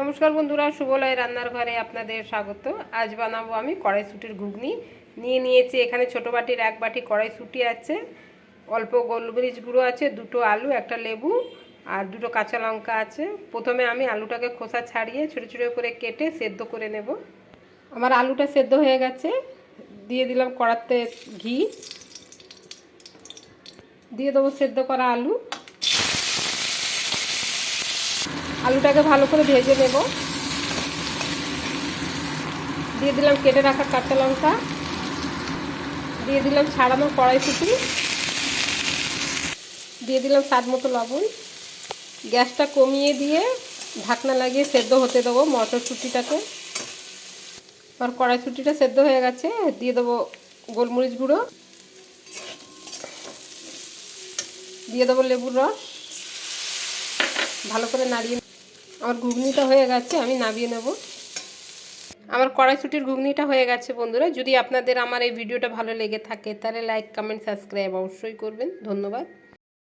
নমস্কার বন্ধুরা, শুভলয় রান্নার ঘরে আপনাদের স্বাগত। আজ বানাবো আমি কড়াইশুটির ঘুগনি। নিয়ে নিয়েছি এখানে ছোটো বাটির এক বাটি কড়াইশুটি আছে, অল্প গোলমরিচ গুঁড়ো আছে, দুটো আলু, একটা লেবু আর দুটো কাঁচা লঙ্কা আছে। প্রথমে আমি আলুটাকে খোসা ছাড়িয়ে ছোটো ছোটো করে কেটে সেদ্ধ করে নেব। আমার আলুটা সেদ্ধ হয়ে গেছে। দিয়ে দিলাম কড়াতে ঘি। দিয়ে দেবো সেদ্ধ করা আলু। আলুটাকে ভালো করে ভেজে নেব। দিয়ে দিলাম কেটে রাখা কাঁচা লঙ্কা। দিয়ে দিলাম ছাড়ানো কড়াইশুটি। দিয়ে দিলাম স্বাদ মতো লবণ। গ্যাসটা কমিয়ে দিয়ে ঢাকনা লাগিয়ে সেদ্ধ হতে দেবো মটরশুঁটিটাকে। আর কড়াইশুঁটিটা সেদ্ধ হয়ে গেছে, দিয়ে দেবো গোলমরিচ গুঁড়ো। দিয়ে দেবো লেবুর রস। ভালো করে নাড়িয়ে আমার ঘুগনিটা হয়ে গেছে, আমি নামিয়ে নেব। আমার কড়াইশুটির ঘুগনিটা হয়ে গেছে বন্ধুরা। যদি আপনাদের আমার এই ভিডিওটা ভালো লেগে থাকে, তাহলে লাইক কমেন্ট সাবস্ক্রাইব অবশ্যই করবেন। ধন্যবাদ।